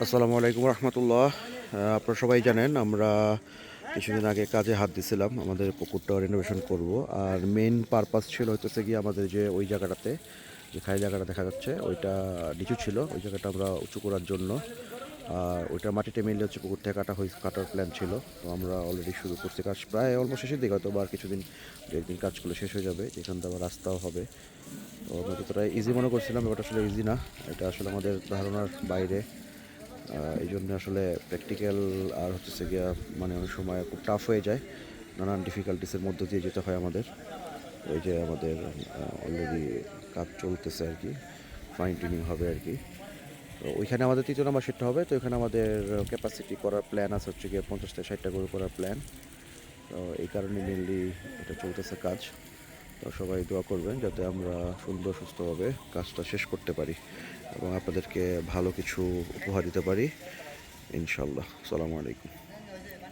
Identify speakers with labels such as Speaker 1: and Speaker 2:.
Speaker 1: আসসালামু আলাইকুম রহমতুল্লাহ। আপনারা সবাই জানেন, আমরা কিছুদিন আগে কাজে হাত দিছিলাম, আমাদের পুকুরটা রেনোভেশন করব। আর মেন পারপাস ছিল হইতেছে গিয়ে আমাদের যে ওই জায়গাটাতে, যে খালি জায়গাটা দেখা যাচ্ছে, ওইটা নিচু ছিল। ওই জায়গাটা আমরা উঁচু করার জন্য, আর ওইটা মাটিতে মেনলি হচ্ছে পুকুর থেকে কাটা হয়ে কাটার প্ল্যান ছিল। তো আমরা অলরেডি শুরু করছি কাজ। প্রায় অলমোস্ট শেষের দিকে হয়তো আর কিছুদিন, দু একদিন কাজগুলো শেষ হয়ে যাবে এখান থেকে আবার রাস্তাও হবে। তো আমরা যতটা ইজি মনে করছিলাম, ব্যাপারটা আসলে ইজি না। এটা আসলে আমাদের ধারণার বাইরে। এই জন্য আসলে প্র্যাকটিক্যাল আর হচ্ছে গিয়া মানে অনেক সময় খুব টাফ হয়ে যায়, নানান ডিফিকাল্টিসের মধ্য দিয়ে যেতে হয় আমাদের। ওই যে আমাদের অলরেডি কাজ চলতেছে আর কি ফাইন টিউনিং হবে আর কি। তো ওইখানে আমাদের তৃতীয় নাম্বার সেটটা হবে, তো এখানে আমাদের ক্যাপাসিটি করার প্ল্যান আছে হচ্ছে গিয়ে পঞ্চাশ থেকে ষাটটা করে করার প্ল্যান তো এই কারণে মেনলি এটা চলতেছে কাজ। সবাই দোয়া করবেন যাতে আমরা সুন্দর, সুস্থভাবে কাজটা শেষ করতে পারি এবং আপনাদেরকে ভালো কিছু উপহার দিতে পারি। ইনশাল্লাহ সালামু আলাইকুম।